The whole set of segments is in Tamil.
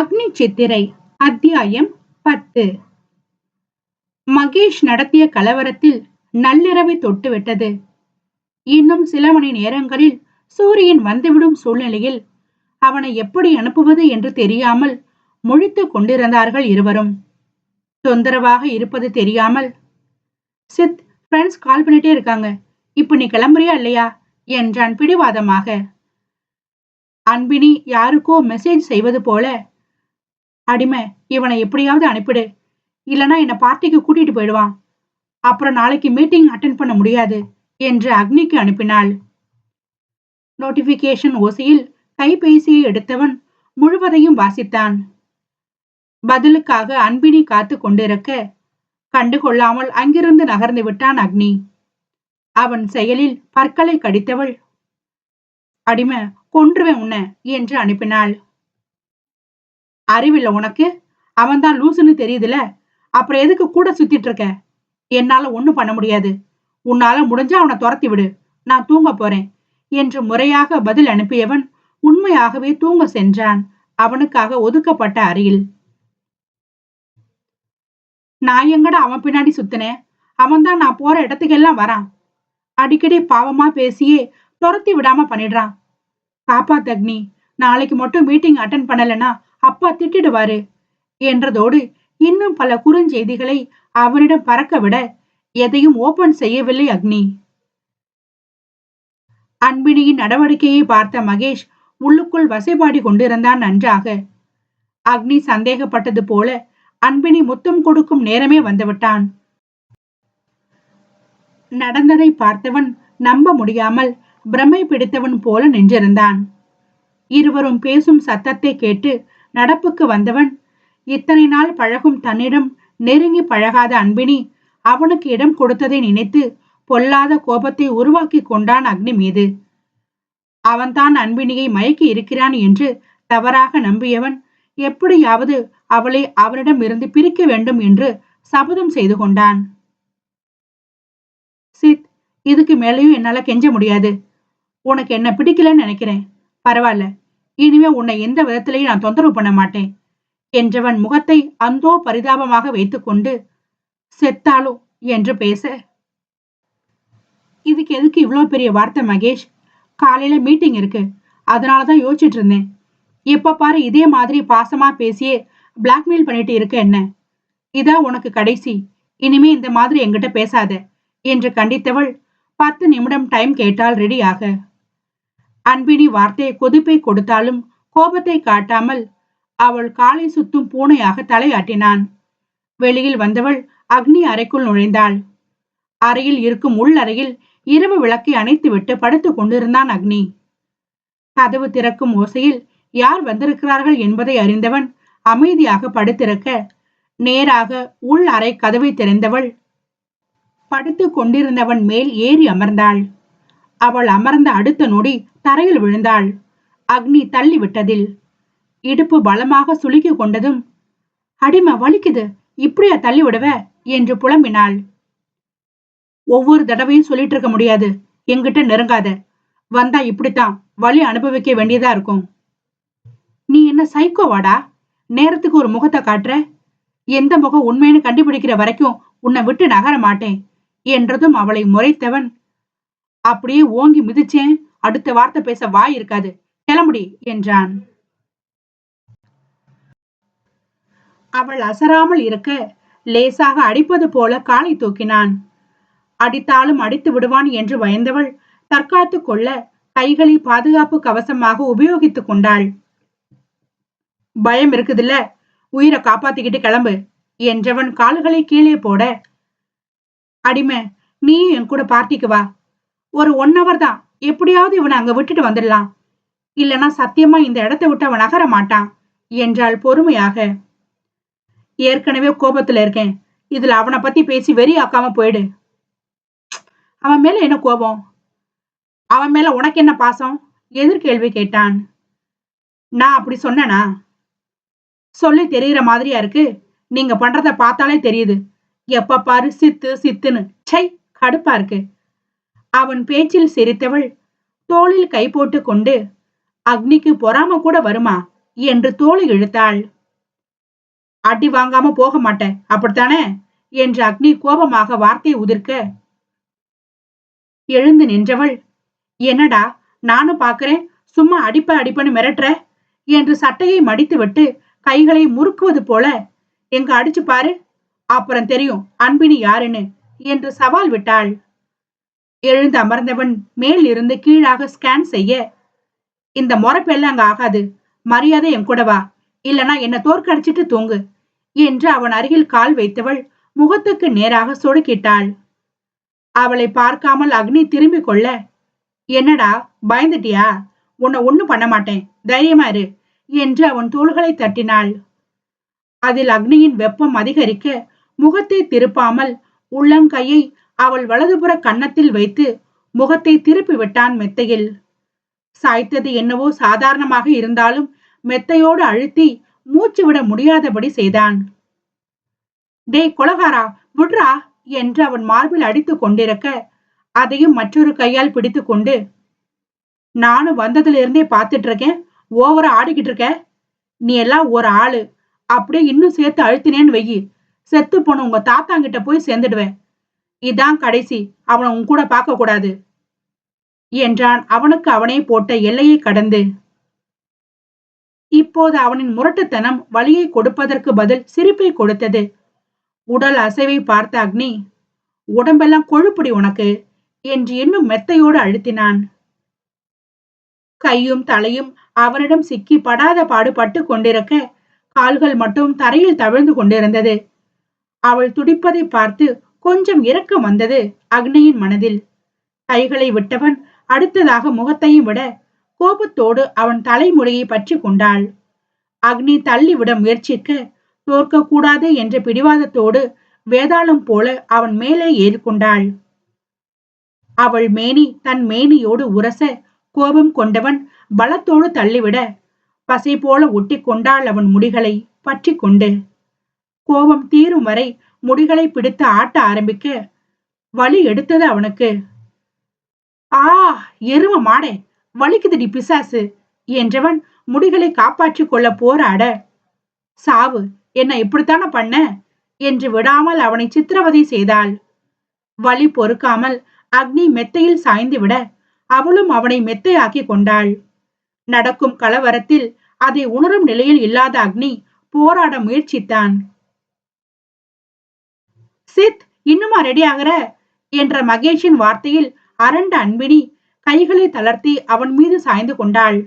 அக்னி சித்திரை அத்தியாயம் பத்து. மகேஷ் நடத்திய கலவரத்தில் நள்ளிரவை தொட்டுவிட்டது. இன்னும் சில மணி நேரங்களில் சூரியன் வந்துவிடும் சூழ்நிலையில் அவனை எப்படி அனுப்புவது என்று தெரியாமல் முழித்துக் கொண்டிருந்தார்கள் இருவரும். தொந்தரவாக இருப்பது தெரியாமல் சித் ஃப்ரெண்ட்ஸ் கால் பண்ணிட்டே இருக்காங்க. இப்ப நீ கிளம்புறியா இல்லையா? என்றான் பிடிவாதமாக. அன்பினி யாருக்கோ மெசேஜ் செய்வது போல அடிமை இவனை எப்படியாவது அனுப்பிடு. இல்லனா என்னை பார்ட்டிக்கு கூட்டிட்டு போயிடுவான். அப்புறம் நாளைக்கு மீட்டிங் அட்டன் பண்ண முடியாது என்று அக்னிக்கு அனுப்பினாள். நோட்டிபிகேஷன் ஓசையில் கைபேசியை எடுத்தவன் முழுவதையும் வாசித்தான். பதிலுக்காக அன்பினி காத்து கொண்டிருக்க கண்டுகொள்ளாமல் அங்கிருந்து நகர்ந்து விட்டான் அக்னி. அவன் செயலில் பற்களை கடித்தவள் அடிமை கொன்றுவேன் உன்ன என்று அனுப்பினாள். அறிவில்ல உனக்கு? அவன்தான் லூசுன்னு தெரியுதுல? அப்புறம் எதுக்கு கூட சுத்திட்டு இருக்க? என்னால ஒண்ணும் பண்ண முடியாது. உன்னால முடிஞ்சா அவனை துரத்தி விடு. நான் தூங்க போறேன். என்று முறையாக பதில் அனுப்பியவன் உண்மையாகவே தூங்க சென்றான். அவனுக்காக ஒதுக்கப்பட்ட அறையில். நான் எங்கட அவன் பின்னாடி சுத்தினேன் அவன் தான் நான் போற இடத்துக்கெல்லாம் வரான். அடிக்கடி பாவமா பேசியே துரத்தி விடாம பண்ணிடுறான். காப்பா தக்னி நாளைக்கு மட்டும் மீட்டிங் அட்டன் பண்ணலன்னா அப்பா திட்டிடுவாரு என்றதோடு இன்னும் பல குறுஞ்செய்திகளை அவனிடம் பறக்க விட எதையும் ஓபன் செய்யவில்லை அக்னி. அன்பினியின் நடவடிக்கையை பார்த்த மகேஷ் உள்ளுக்குள் வசைபாடி கொண்டிருந்தான் நன்றாக. அக்னி சந்தேகப்பட்டது போல அன்பினி முத்தம் கொடுக்கும் நேரமே வந்துவிட்டான். நடந்ததை பார்த்தவன் நம்ப முடியாமல் பிரமை பிடித்தவன் போல நின்றிருந்தான். இருவரும் பேசும் சத்தத்தை கேட்டு நடப்புக்கு வந்தவன். இத்தனை நாள் பழகும் தன்னிடம் நெருங்கி பழகாத அன்பினி அவனுக்கு இடம் கொடுத்ததை நினைத்து பொல்லாத கோபத்தை உருவாக்கி கொண்டான் அக்னி மீது. அவன்தான் அன்பினியை மயக்கி இருக்கிறான் என்று தவறாக நம்பியவன் எப்படியாவது அவளை அவனிடம் இருந்து பிரிக்க வேண்டும் என்று சபதம் செய்து கொண்டான். சித் இதுக்கு மேலேயும் என்னால கெஞ்ச முடியாது. உனக்கு என்ன பிடிக்கலன்னு நினைக்கிறேன். பரவாயில்ல. இனிமே உன்னை எந்த விதத்திலையும் நான் தொந்தரவு பண்ண மாட்டேன் என்றவன் முகத்தை அந்தோ பரிதாபமாக வைத்துக்கொண்டு செத்தாலும் என்று பேச. இதுக்கு எதுக்கு இவ்வளோ பெரிய வார்த்தை மகேஷ்? காலையில மீட்டிங் இருக்கு. அதனாலதான் யோசிச்சுட்டு இருந்தேன். எப்போ பாரு இதே மாதிரி பாசமா பேசியே பிளாக்மெயில் பண்ணிட்டு இருக்க என்ன? இதான் உனக்கு கடைசி. இனிமே இந்த மாதிரி எங்கிட்ட பேசாத. என்று கண்டித்தவள் பத்து நிமிடம் டைம் கேட்டால் ரெடியாக. அன்பினி வார்த்தையை கொதிப்பை கொடுத்தாலும் கோபத்தை காட்டாமல் அவள் காலை சுத்தும் பூனையாக தலையாட்டினான். வெளியில் வந்தவள் அக்னி அறைக்குள் நுழைந்தாள். அறையில் இருக்கும் உள் அறையில் இரவு விளக்கை அணைத்துவிட்டு படுத்துக் கொண்டிருந்தான் அக்னி. கதவு திறக்கும் ஓசையில் யார் வந்திருக்கிறார்கள் என்பதை அறிந்தவன் அமைதியாக படுத்திருக்க நேராக உள் அறை கதவை திறந்தவள் படுத்து கொண்டிருந்தவன் மேல் ஏறி அமர்ந்தாள். அவள் அமர்ந்த அடுத்த நொடி தரையில் விழுந்தாள். அக்னி தள்ளி விட்டதில் இடுப்பு பலமாக சுலுக்கி கொண்டதும் அடிமை வலிக்குது. இப்படியா தள்ளி விடுவ என்று புலம்பினாள். ஒவ்வொரு தடவையும் சொல்லிட்டு இருக்க முடியாது. எங்கிட்ட நெருங்காத. வந்தா இப்படித்தான். வலி அனுபவிக்க வேண்டியதா இருக்கும். நீ என்ன சைக்கோவாடா நேரத்துக்கு ஒரு முகத்தை காட்டுற? எந்த முகம் உண்மைன்னு கண்டுபிடிக்கிற வரைக்கும் உன்னை விட்டு நகர மாட்டேன். என்றதும் அவளை முறைத்தவன் அப்படியே ஓங்கி மிதிச்சேன். அடுத்த வார்த்தை பேச வாய் இருக்காது. கிளம்புடி என்றான். அவள் அசராமல் இருக்க லேசாக அடிப்பது போல காலை தூக்கினான். அடித்தாலும் அடித்து விடுவான் என்று பயந்தவள் தற்காத்து கொள்ள கைகளை பாதுகாப்பு கவசமாக உபயோகித்துக் கொண்டாள். பயம் இருக்குதுல்ல உயிரை காப்பாத்திக்கிட்டு கிளம்பு என்றவன் கால்களை கீழே போட அடிமை நீயும் என் கூட பார்ட்டிக்கு வா ஒரு ஒன் ஹவர் தான். எப்படியாவது இவனை அங்க விட்டுட்டு வந்துடலாம். இல்லனா சத்தியமா இந்த இடத்தை விட்டு அவன் நகர மாட்டான் என்றாள் பொறுமையாக. ஏற்கனவே கோபத்துல இருக்கேன். இதுல அவனை பத்தி பேசி வெறி ஆக்காம போயிடு. அவன் மேல என்ன கோபம்? அவன் மேல உனக்கு என்ன பாசம்? எதிர்கேள்வி கேட்டான். நான் அப்படி சொன்னனா? சொல்லி தெரியுற மாதிரியா இருக்கு? நீங்க பண்றத பார்த்தாலே தெரியுது. எப்ப பாரு சித்து சித்துன்னு. சை கடுப்பா இருக்கு. அவன் பேச்சில் சிரித்தவள் தோளில் கை போட்டு கொண்டு அக்னிக்கு பொறாம கூட வருமா? என்று தோலை இழுத்தாள். அடி வாங்காம போக மாட்டேன் அப்படித்தானே? என்று அக்னி கோபமாக வார்த்தை உதிர்க்க எழுந்து நின்றவள் என்னடா நானும் பார்க்கறேன் சும்மா அடிப்ப அடிப்பன்னு மிரட்டுற? என்று சட்டையை மடித்துவிட்டு கைகளை முறுக்குவது போல எங்க அடிச்சு பாரு அப்புறம் தெரியும் அன்பினி யாருன்னு என்று சவால் விட்டாள். எழுந்து அமர்ந்தவன் மேல் இருந்து கீழாக ஸ்கேன் செய்ய இந்த முறப்பெல்லாம் அங்க ஆகாது. மரியாதை என் கூட வா. இல்லனா என்ன தோற்கடிச்சிட்டு தூங்கு என்று அவன் அருகில் கால் வைத்தவள் முகத்துக்கு நேராக சொடுக்கிட்டாள். அவளை பார்க்காமல் அக்னி திரும்பிக் கொள்ள என்னடா பயந்துட்டியா? உன்னை ஒண்ணும் பண்ண மாட்டேன். தைரியமா இரு என்று அவன் தோள்களை தட்டினாள். அதில் அக்னியின் வெப்பம் அதிகரிக்க முகத்தை திருப்பாமல் உள்ளங்கையை அவள் வலதுபுற கன்னத்தில் வைத்து முகத்தை திருப்பி விட்டான் மெத்தையில். சாய்த்தது என்னவோ சாதாரணமாக இருந்தாலும் மெத்தையோடு அழுத்தி மூச்சு விட முடியாதபடி செய்தான். டேய் கொலகாரா விட்ரா என்று அவன் மார்பில் அடித்து கொண்டிருக்க அதையும் மற்றொரு கையால் பிடித்து கொண்டு நானும் வந்ததுல இருந்தே பார்த்துட்டு இருக்கேன் ஓவர ஆடிக்கிட்டு இருக்க நீ எல்லாம் ஒரு ஆளு. அப்படியே இன்னும் சேர்த்து அழுத்தினேன்னு வெயி. செத்து போன உங்க தாத்தாங்கிட்ட போய் சேர்ந்துடுவேன். இதான் கடைசி அவனை உன் கூட பார்க்க கூடாது என்றான். அவனுக்கு அவனே போட்ட எல்லையை கடந்து. இப்போது அவனின் முரட்டுத்தனம் வழியை கொடுப்பதற்கு பதில் சிரிப்பை கொடுத்தது. உடல் அசைவை பார்த்த அக்னி உடம்பெல்லாம் கொழுப்புடி உனக்கு என்று இன்னும் மெத்தையோடு அழுத்தினான். கையும் தலையும் அவனிடம் சிக்கி படாத பாடுபட்டு கொண்டிருக்க கால்கள் மட்டும் தரையில் தவிழ்ந்து கொண்டிருந்தது. அவள் துடிப்பதை பார்த்து கொஞ்சம் இரக்கம் வந்தது அக்னியின் மனதில். கைகளை விட்டவன் அடுத்ததாக முகத்தையும் விட கோபத்தோடு அவன் தலைமுறையை பற்றி கொண்டாள். அக்னி தள்ளிவிட முயற்சிக்க தோற்கக்கூடாது என்ற பிடிவாதத்தோடு வேதாளம் போல அவன் மேலே ஏறிக்கொண்டாள். அவள் மேனி தன் மேனியோடு உரச கோபம் கொண்டவன் பலத்தோடு தள்ளிவிட பசை போல ஒட்டி கொண்டாள் அவன் முடிகளை பற்றி கொண்டு கோபம் தீரும் வரை முடிகளை பிடித்து ஆட்ட ஆரம்பிக்க வலி எடுத்தது அவனுக்கு. ஆ எரும மாடே வலிக்குதுடி பிசாசு என்றவன் முடிகளை காப்பாற்றிக் கொள்ள போராட சாவு என்ன இப்படித்தானே பண்ண? என்று விடாமல் அவனை சித்திரவதை செய்தாள். வலி பொறுக்காமல் அக்னி மெத்தையில் சாய்ந்து விட அவளும் அவனை மெத்தையாக்கி கொண்டாள். நடக்கும் கலவரத்தில் அதை உணரும் நிலையில் இல்லாத அக்னி போராட முயற்சித்தான். சித் இன்னுமா ரெடி ஆகிற? என்ற மகேஷின் வார்த்தையில் அரண்ட அன்பினி கைகளை தளர்த்தி அவன் மீது சாய்ந்து கொண்டாள்.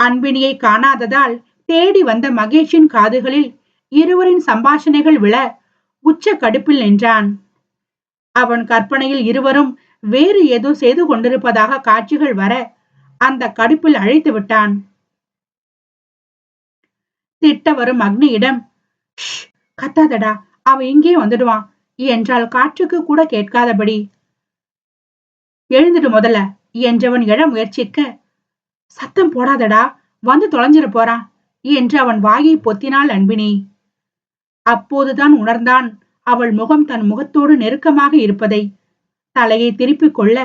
அன்பினியை காணாததால் தேடி வந்த மகேஷின் காதுகளில் இருவரின் சம்பாஷணைகள் விழ உச்ச கடுப்பில் நின்றான். அவன் கற்பனையில் இருவரும் வேறு ஏதோ செய்து கொண்டிருப்பதாக காட்சிகள் வர அந்த கடுப்பில் அழைத்து விட்டான். திட்ட வரும் அக்னியிடம் கத்தாதடா அவன் இங்கே வந்துடுவான். என்றால் காற்றுக்கு கூட கேட்காதபடி. எழுந்துடு முதல்ல என்றவன் எழ முயற்சிக்க. சத்தம் போடாதடா வந்து தொலைஞ்சிட போறான் என்று அவன் வாயை பொத்தினாள் அன்பினி. அப்போதுதான் உணர்ந்தான் அவள் முகம் தன் முகத்தோடு நெருக்கமாக இருப்பதை. தலையை திருப்பிக் கொள்ள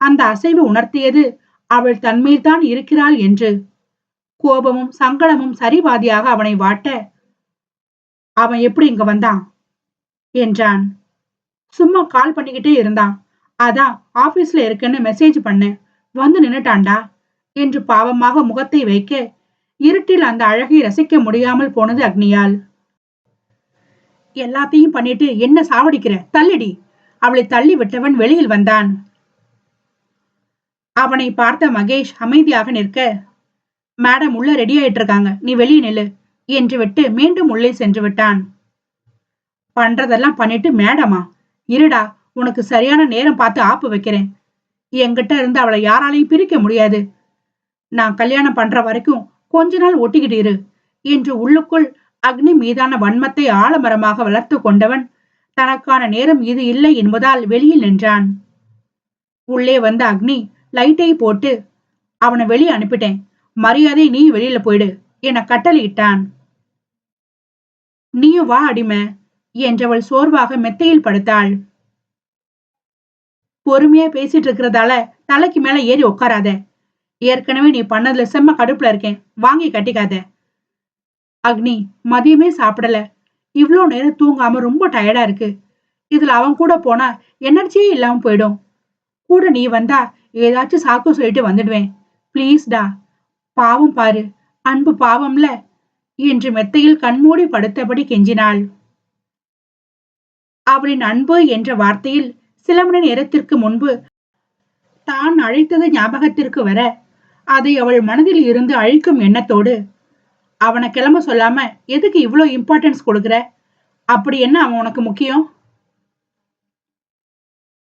அந்த அசைவு உணர்த்தியது அவள் தன்மேல்தான் இருக்கிறாள் என்று. கோபமும் சங்கடமும் சரிபாதியாக அவனை வாட்ட அவன் எப்படி இங்க வந்தான்? என்றான். சும்மா கால் பண்ணிக்கிட்டே இருந்தான். அதான் ஆபீஸ்ல இருக்கேன்னு மெசேஜ் பண்ணேன் வந்து நின்னுட்டான்டா என்று பாவமாக முகத்தை வைக்க இருட்டில் அந்த அழகை ரசிக்க முடியாமல் போனது அக்னியால். எல்லாத்தையும் பண்ணிட்டு என்ன சாவடிக்கிற? தள்ளிடி. அவளை தள்ளி விட்டவன் வெளியில் வந்தான். அவனை பார்த்த மகேஷ் அமைதியாக நிற்க மேடம் உள்ள ரெடி ஆயிட்டு இருக்காங்க நீ வெளியே நில்லு. என்று விட்டு மீண்டும் உள்ளே சென்று விட்டான் பண்றதெல்லாம் பண்ணிட்டு மேடமா இருடா உனக்கு சரியான நேரம் பார்த்து ஆப்பு வைக்கிறேன். என்கிட்ட இருந்து அவளை யாராலையும் பிரிக்க முடியாது. நான் கல்யாணம் பண்ற வரைக்கும் கொஞ்ச நாள் ஒட்டிக்கிட்டு இரு என்று உள்ளுக்குள் அக்னி மீதான வன்மத்தை ஆலமரமாக வளர்த்து கொண்டவன் தனக்கான நேரம் இது இல்லை என்பதால் வெளியில் நின்றான். உள்ளே வந்த அக்னி லைட்டை போட்டு அவனை வெளியே அனுப்பிட்டேன். மரியாதை நீ வெளியில போயிடு என கட்டளையிட்டான். நீயும் வா அடிமை என்றவள் சோர்வாக மெத்தையில் படுத்தாள். பொறுமையா பேசிட்டு இருக்கிறதால தலைக்கு மேல ஏறி உட்காராத ஏற்கனவே நீ பண்ணதுல செம்ம கடுப்புல இருக்கேன் வாங்கி கட்டிக்காத. அக்னி மதியமே சாப்பிடல. இவ்வளோ நேரம் தூங்காம ரொம்ப டயர்டா இருக்கு. இதுல அவன் கூட போனா எனர்ஜியே இல்லாம போயிடும். கூட நீ வந்தா ஏதாச்சும் சாக்கு சொல்லிட்டு வந்துடுவேன். ப்ளீஸ்டா பாவம் பாரு. அன்பு பாவம்ல என்று மெத்தையில் கண்மூடி படுத்தபடி கெஞ்சினாள். அவளின் அன்பு என்ற வார்த்தையில் சில மணி நேரத்திற்கு முன்பு தான் அழைத்தது ஞாபகத்திற்கு வர அதை அவள் மனதில் இருந்து அழிக்கும் எண்ணத்தோடு அவனை கிளம்ப சொல்லாம எதுக்கு இவ்வளோ இம்பார்ட்டன்ஸ் கொடுக்குற? அப்படி என்ன அவன் உனக்கு முக்கியம்?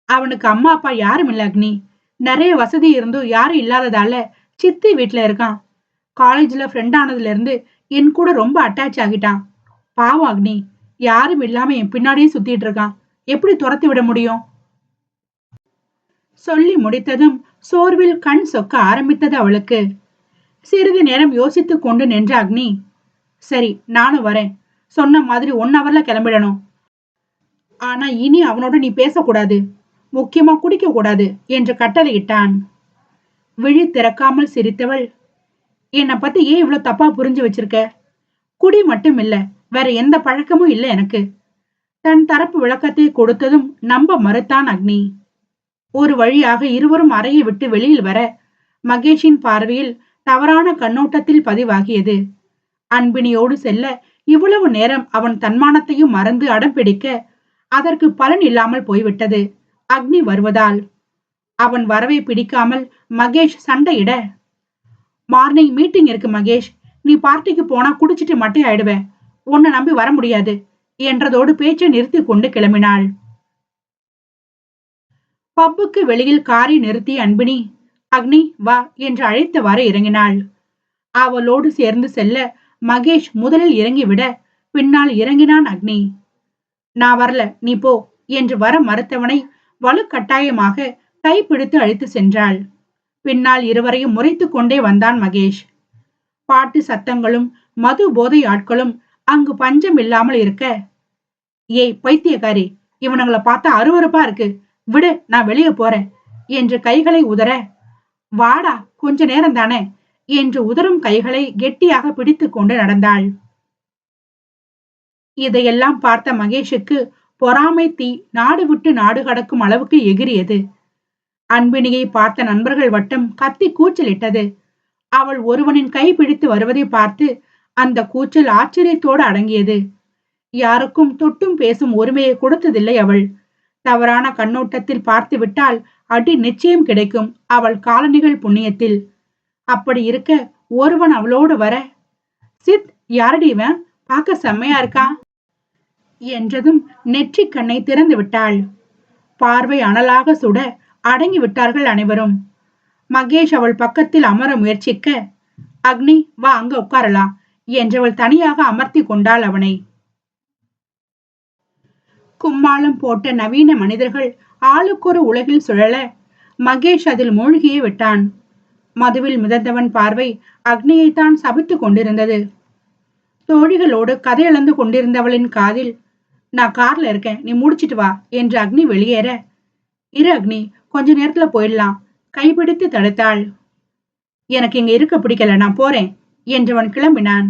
அவனுக்கு அம்மா அப்பா யாரும் இல்லை அக்னி. நிறைய வசதி இருந்தும் யாரும் இல்லாததால சித்தி வீட்டில் இருக்கான். காலேஜ்ல ஃப்ரெண்ட் ஆனதுல இருந்து என் கூட ரொம்ப அட்டாச் ஆகிட்டான். பாவம் அக்னி யாரும் இல்லாம என் பின்னாடியே சுத்திட்டு இருக்கான். எப்படி துரத்தி விட முடியும்? சொல்லி முடித்ததும் சோர்வில் கண் சொக்க ஆரம்பித்தது அவளுக்கு. சிறிது நேரம் யோசித்து கொண்டு நின்ற அக்னி சரி நானும் வரேன். சொன்ன மாதிரி ஒன் ஹவர்ல கிளம்பிடணும். ஆனா இனி அவனோட நீ பேசக்கூடாது. முக்கியமா குடிக்க கூடாது என்று கட்டளையிட்டான். விழி திறக்காமல் சிரித்தவள் என்னை பத்தி ஏன் இவ்வளவு தப்பா புரிஞ்சு வச்சிருக்க? குடி மட்டும் இல்ல வேற எந்த பழக்கமும் இல்ல எனக்கு. தன் தரப்பு விளக்கத்தை கொடுத்ததும் நம்ப மறுத்தான் அக்னி. ஒரு வழியாக இருவரும் அறையை விட்டு வெளியில் வர மகேஷின் பார்வையில் தவறான கண்ணோட்டத்தில் பதிவாகியது. அன்பினியோடு செல்ல இவ்வளவு நேரம் அவன் தன்மானத்தையும் மறந்து அடம்பிடிக்க அதற்கு பலன் இல்லாமல் போய்விட்டது. அக்னி வருவதால். அவன் வரவை பிடிக்காமல் மகேஷ் சண்டையிட மார்னிங் மீட்டிங் இருக்கு மகேஷ். நீ பார்ட்டிக்கு போனா குடிச்சிட்டு மட்டை ஆயிடுவேன். உன்னை நம்பி வர முடியாது என்றதோடு பேச்சை நிறுத்தி கொண்டு கிளம்பினாள். பப்புக்கு வெளியில் காரை நிறுத்தி அன்பினி அக்னி வா என்று அழைத்தவாறு இறங்கினாள். அவளோடு சேர்ந்து செல்ல மகேஷ் முதலில் இறங்கிவிட பின்னால் இறங்கினான் அக்னி. நான் வரல நீ போ என்று வர மறுத்தவனை வலுக்கட்டாயமாக கைப்பிடித்து அழைத்து சென்றாள். பின்னால் இருவரையும் முறைத்துக் கொண்டே வந்தான் மகேஷ். பாட்டு சத்தங்களும் மது போதை ஆட்களும் அங்கு பஞ்சம் இல்லாமல் இருக்க ஏய் பைத்தியக்காரி இவனுங்களை பார்த்தா அருவறுப்பா இருக்கு. விடு நான் வெளியே போறேன் என்று கைகளை உதற வாடா கொஞ்ச நேரம் தானே என்று உதறும் கைகளை கெட்டியாக பிடித்து கொண்டு நடந்தாள். இதையெல்லாம் பார்த்த மகேஷுக்கு பொறாமை தீ நாடு விட்டு நாடு கடக்கும் அளவுக்கு எகிரியது அன்பினியை பார்த்த நண்பர்கள் வட்டம் கத்தி கூச்சலிட்டது. அவள் ஒருவனின் கை பிடித்து வருவதை பார்த்து அந்த கூச்சல் ஆச்சரியத்தோடு அடங்கியது. யாருக்கும் தொட்டும் பேசும் உரிமையை கொடுத்ததில்லை அவள். தவறான கண்ணோட்டத்தில் பார்த்து விட்டால் அடி நிச்சயம் கிடைக்கும் அவள் காலணிகள் புண்ணியத்தில். அப்படி இருக்க ஒருவன் அவளோடு வர. சித் யாரடி இவன்? பார்க்க செம்மையா இருக்கா? என்றதும் நெற்றி கண்ணை திறந்து விட்டாள். பார்வை அனலாக சுட அடங்கி விட்டார்கள் அனைவரும். மகேஷ் அவள் பக்கத்தில் அமர முயற்சிக்க அக்னி வா அங்க உட்காரலாம் என்றவள் தனியாக அமர்த்தி கொண்டாள் அவனை. கும்மாளம் போட்ட நவீன மனிதர்கள் ஆளுக்கொரு உலகில் சுழல மகேஷ் அதில் மூழ்கியே விட்டான். மதுவில் மிதந்தவன் பார்வை அக்னியைத்தான் சபித்து கொண்டிருந்தது. தோழிகளோடு கதையளந்து கொண்டிருந்தவளின் காதில் நான் கார்ல இருக்கேன் நீ முடிச்சிட்டு வா என்று அக்னி வெளியேற. இரு அக்னி கொஞ்ச நேரத்துல போயிடலாம். கைப்பிடித்து தடுத்தாள். எனக்கு இங்க இருக்க பிடிக்கல நான் போறேன் என்றவன் கிளம்பினான்.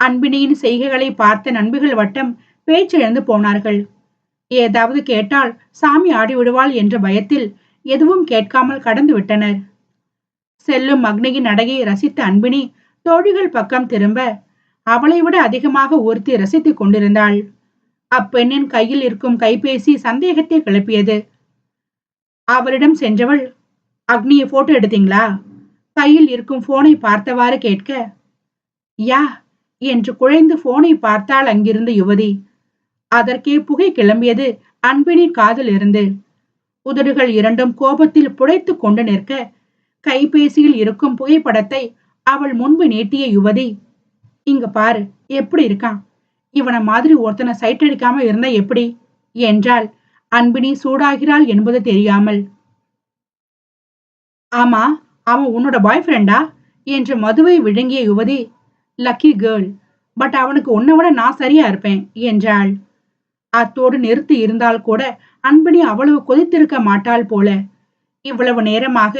அன்பினியின் செய்கைகளை பார்த்த நண்புகள் வட்டம் பேச்சிழந்து போனார்கள். ஏதாவது கேட்டால் சாமி ஆடி விடுவாள் என்ற பயத்தில் எதுவும் கேட்காமல் கடந்து விட்டனர். செல்லும் அக்னியின் நடையை ரசித்த அன்பினி தோழிகள் பக்கம் திரும்ப அவளை விட அதிகமாக ஒருத்தி ரசித்துக் கொண்டிருந்தாள். அப்பெண்ணின் கையில் இருக்கும் கைபேசி சந்தேகத்தை கிளப்பியது. அவரிடம் சென்றவள் அக்னியை போட்டோ எடுத்தீங்களா? கையில் இருக்கும் போனை பார்த்தவாறு கேட்க யா என்று குழைந்து போனை பார்த்தாள் அங்கிருந்த யுவதி. அதற்கே புகை கிளம்பியது அன்பினின் காதில் இருந்து உதடுகள் இரண்டும் கோபத்தில் புடைத்து கொண்டு நிற்க கைபேசியில் இருக்கும் புகைப்படத்தை அவள் முன்பு நீட்டிய யுவதி இங்க பாரு எப்படி இருக்கான்? இவனை மாதிரி ஒருத்தனை சைட் அடிக்காம இருந்தா எப்படி? என்றாள். அன்பினி சூடாகிறாள் என்பது தெரியாமல். ஆமா அவன் உன்னோட பாய் ஃப்ரெண்டா என்று மதுவை விழுங்கிய யுவதி லக்கி கேர்ள் பட் அவனுக்கு உன்னை விட நான் சரியா இருப்பேன் என்றாள். அத்தோடு நிறுத்தி இருந்தால் கூட அன்பினி அவ்வளவு கொதித்திருக்க மாட்டாள் போல. இவ்வளவு நேரமாக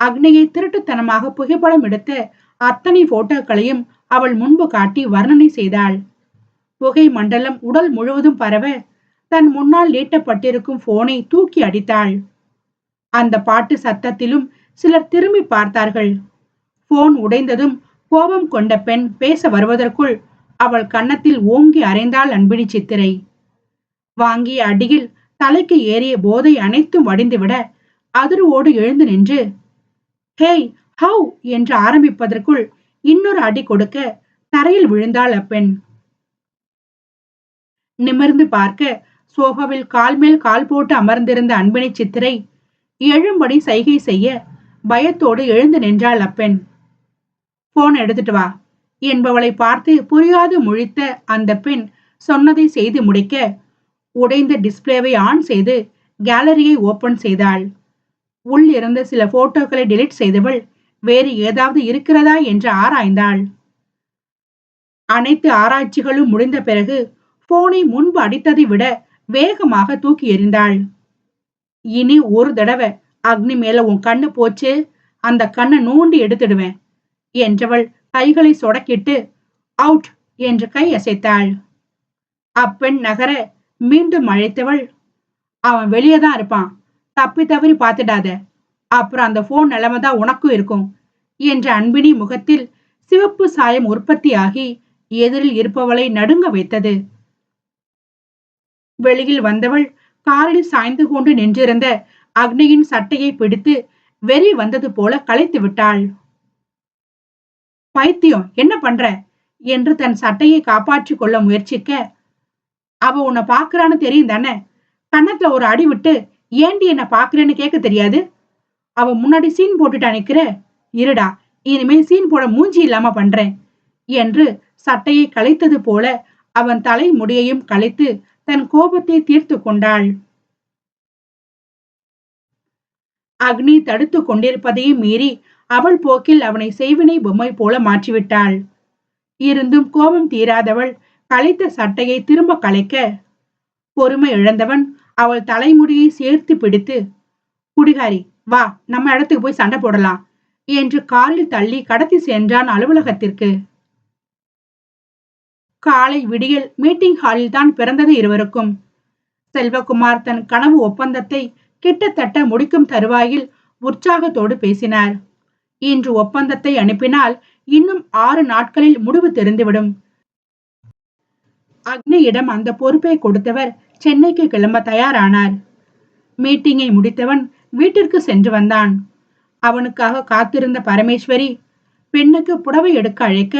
அக்னியை திருட்டுத்தனமாக புகைப்படம் எடுத்த அத்தனை போட்டோக்களையும் அவள் முன்பு காட்டி வர்ணனை செய்தாள். புகை மண்டலம் உடல் முழுவதும் பரவ தன் முன்னால் நீட்டப்பட்டிருக்கும் போனை தூக்கி அடித்தாள். அந்த பாட்டு சத்தத்திலும் சிலர் திரும்பி பார்த்தார்கள். போன் உடைந்ததும் கோபம் கொண்ட பெண் பேச வருவதற்குள் அவள் கன்னத்தில் ஓங்கி அரைந்தாள் அன்பினி சித்திரை. வாங்கிய அடியில் தலைக்கு ஏறிய போதை அனைத்தும் வடிந்துவிட அதிர்வோடு எழுந்து நின்று ஹேய் ஹவ்? என்று ஆரம்பிப்பதற்குள் இன்னொரு அடி கொடுக்க தரையில் விழுந்தாள் அப்பெண். நிமிர்ந்து பார்க்க சோஃபாவில் கால் மேல் கால் போட்டு அமர்ந்திருந்த அன்பினை சித்திரை எழும்படி சைகை செய்ய பயத்தோடு எழுந்து நின்றாள் அப்பெண். போன் எடுத்துட்டு வா என்பவளை பார்த்து புரியாது முழித்த அந்த பெண் சொன்னதை செய்து முடிக்க உடைந்த டிஸ்பிளேவை ஆன் செய்து கேலரியை ஓபன் செய்தாள். உள் இருந்த சில போட்டோக்களை டெலிட் செய்தவள் வேறு ஏதாவது இருக்கிறதா? என்று ஆராய்ந்தாள். அனைத்து ஆராய்ச்சிகளும் முடிந்த பிறகு போனை முன்பு அடித்ததை விட வேகமாக தூக்கி எறிந்தாள். இனி ஒரு தடவை அக்னி மேல உன் கண்ணு போச்சு அந்த கண்ணை நோண்டி எடுத்துடுவேன் என்றவள் கைகளை சொடக்கிட்டு அவுட்! என்று கை அசைத்தாள். அப்பெண் நகர மீண்டும் அழைத்தவள் அவன் வெளியே தான் இருப்பான் தப்பி தவறி பார்த்துடாத அப்புறம் அந்த போன் நிலைமை தான் உனக்கும் இருக்கும் என்ற அன்பினி முகத்தில் சிவப்பு சாயம் உற்பத்தியாகி எதிரில் இருப்பவளை நடுங்க வைத்தது. வெளியில் வந்தவள் காரில் சாய்ந்து கொண்டு நின்றிருந்த அக்னியின் சட்டையை பிடித்து வெறி வந்தது போல களைத்து விட்டாள். பைத்தியம் என்ன பண்ற என்று தன் சட்டையை காப்பாற்றிக் கொள்ள முயற்சிக்க. அவ உன்னை பாக்குறான்னு தெரியும் தானே? கன்னத்துல ஒரு அடி விட்டு ஏண்டி என்ன பாக்குறேன்னு கேட்க தெரியாது? அவ முன்னாடி சீன் போட்டுட்டா நிக்கிற? இருடா இனிமே சீன் போட மூஞ்சி இல்லாம பண்றேன் என்று சட்டையை கலைத்தது போல அவன் தலை முடியையும் கலைத்து தன் கோபத்தை தீர்த்து கொண்டாள். அக்னி தடுத்து கொண்டிருப்பதையும் மீறி அவள் போக்கில் அவனை செய்வினை பொம்மை போல மாற்றிவிட்டாள். இருந்தும் கோபம் தீராதவள் களைத்த சட்டையை திரும்ப கலைக்க பொறுமை இழந்தவன் அவள் தலைமுடியை சேர்த்து பிடித்து குடிகாரி வா நம்ம இடத்துக்கு போய் சண்டை போடலாம் என்று காலில் தள்ளி கடத்தி சென்றான் அலுவலகத்திற்கு. காலை விடியல் மீட்டிங் ஹாலில் தான் பிறந்தது இருவருக்கும். செல்வகுமார் தன் கனவு ஒப்பந்தத்தை கிட்டத்தட்ட முடிக்கும் தருவாயில் உற்சாகத்தோடு பேசினார். இன்று ஒப்பந்தத்தை அனுப்பினால் இன்னும் ஆறு நாட்களில் முடிவு தெரிந்துவிடும். அக்னியிடம் அந்த பொறுப்பை கொடுத்தவர் சென்னைக்கு கிளம்ப தயாரானார். மீட்டிங்கை முடித்தவன் வீட்டிற்கு சென்று வந்தான். அவனுக்காக காத்திருந்த பரமேஸ்வரி பெண்ணுக்கு புடவை எடுக்க அழைக்க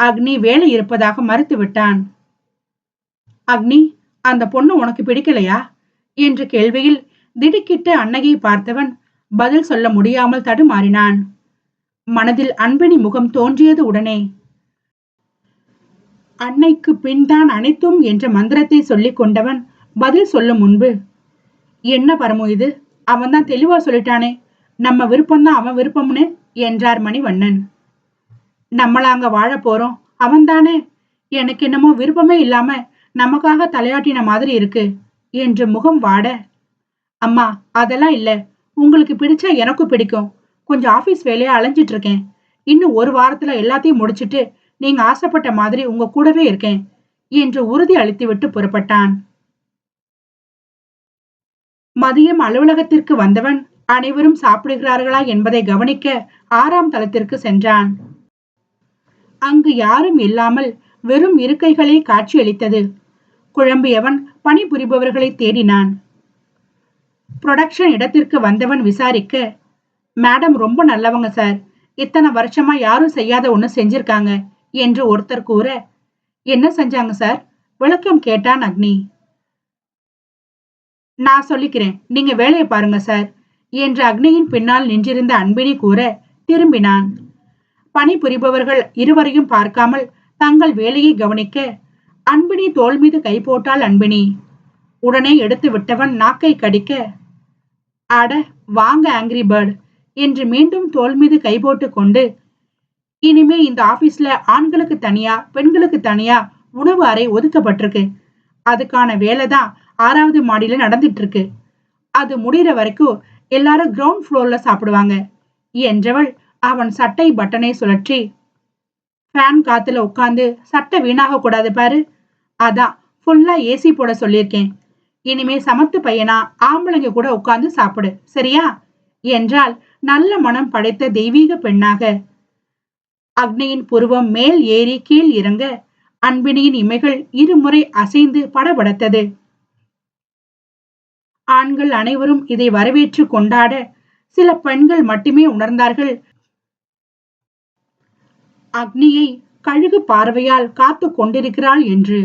அக்னி வேலை இருப்பதாக மறுத்து விட்டான் அக்னி அந்த பொண்ணு உனக்கு பிடிக்கலையா? என்ற கேள்வியில் திடுக்கிட்டு அன்னகை பார்த்தவன் பதில் சொல்ல முடியாமல் தடுமாறினான். மனதில் அன்பினி முகம் தோன்றியது உடனே அன்னைக்கு பின்தான் அனைத்தும் என்ற மந்திரத்தை சொல்லிக் கொண்டவன் பதில் சொல்லும் முன்பு என்ன பரமோ இது? அவன் தான் தெளிவா சொல்லிட்டானே. நம்ம விருப்பம்தான் அவன் விருப்பம்னு? என்றார் மணிவண்ணன். நம்மள அங்க வாழ போறோம். அவன்தானே எனக்கு என்னமோ விருப்பமே இல்லாம நமக்காக தலையாட்டின மாதிரி இருக்கு என்று முகம் வாட. அம்மா அதெல்லாம் இல்ல. உங்களுக்கு பிடிச்சா எனக்கும் பிடிக்கும். கொஞ்சம் ஆபீஸ் வேலையா அலைஞ்சிட்டு இருக்கேன். இன்னும் ஒரு வாரத்துல எல்லாத்தையும் முடிச்சிட்டு நீங்க ஆசைப்பட்ட மாதிரி உங்க கூடவே இருக்கேன் என்று உறுதி அளித்துவிட்டு புறப்பட்டான். மதியம் அலுவலகத்திற்கு வந்தவன் அனைவரும் சாப்பிடுகிறார்களா என்பதை கவனிக்க ஆறாம் தளத்திற்கு சென்றான். அங்கு யாரும் இல்லாமல் வெறும் இருக்கைகளே காட்சியளித்தது. குழம்பியவன் பணிபுரிபவர்களை தேடினான். புரொடக்ஷன் இடத்திற்கு வந்தவன் விசாரிக்க மேடம் ரொம்ப நல்லவங்க சார். இத்தனை வருஷமா யாரும் செய்யாத ஒன்று செஞ்சிருக்காங்க என்று ஒருத்தர் கூற என்ன செஞ்சாங்க சார்? விளக்கம் கேட்டான் அக்னி. நான் சொல்லிக்கிறேன் நீங்க வேலையை பாருங்க சார் என்று அக்னியின் பின்னால் நின்றிருந்த அன்பினி கூற திரும்பினான். பணிபுரிபவர்கள் இருவரையும் பார்க்காமல் தங்கள் வேலையை கவனிக்க அன்பினி தோல் மீது கை போட்டாள் அன்பினி. உடனே எடுத்து விட்டவன் நாக்கை கடிக்க அட வாங்க ஆங்கிரி பேர்டு என்று மீண்டும் தோல் மீது கை போட்டு கொண்டு இனிமே இந்த ஆபீஸ்ல ஆண்களுக்கு தனியா பெண்களுக்கு தனியா உணவு அறை ஒதுக்கப்பட்டிருக்கு. அதுக்கான வேலை தான் ஆறாவது மாடியில நடந்துட்டு இருக்கு அது முடிகிற வரைக்கும் எல்லாரும் கிரவுண்ட் ஃப்ளோர்ல சாப்பிடுவாங்க என்றவள் அவன் சட்டை பட்டனை சுழற்றி ஃபேன் காத்துல உட்காந்து சட்டை வீணாக கூடாது பாரு. அதான் ஃபுல்லா ஏசி போட சொல்லியிருக்கேன். இனிமே சமத்து பையனா ஆம்பளைங்க கூட உட்கார்ந்து சாப்பிடு சரியா? என்றால் நல்ல மனம் படைத்த தெய்வீக பெண்ணாக அக்னியின் புருவம் மேல் ஏறி கீழ் இறங்க அன்பினியின் இமைகள் இருமுறை அசைந்து படபடத்தது. ஆண்கள் அனைவரும் இதை வரவேற்று கொண்டாட சில பெண்கள் மட்டுமே உணர்ந்தார்கள். அக்னியை கழுகு பார்வையால் காத்து கொண்டிருக்கிறாள் என்று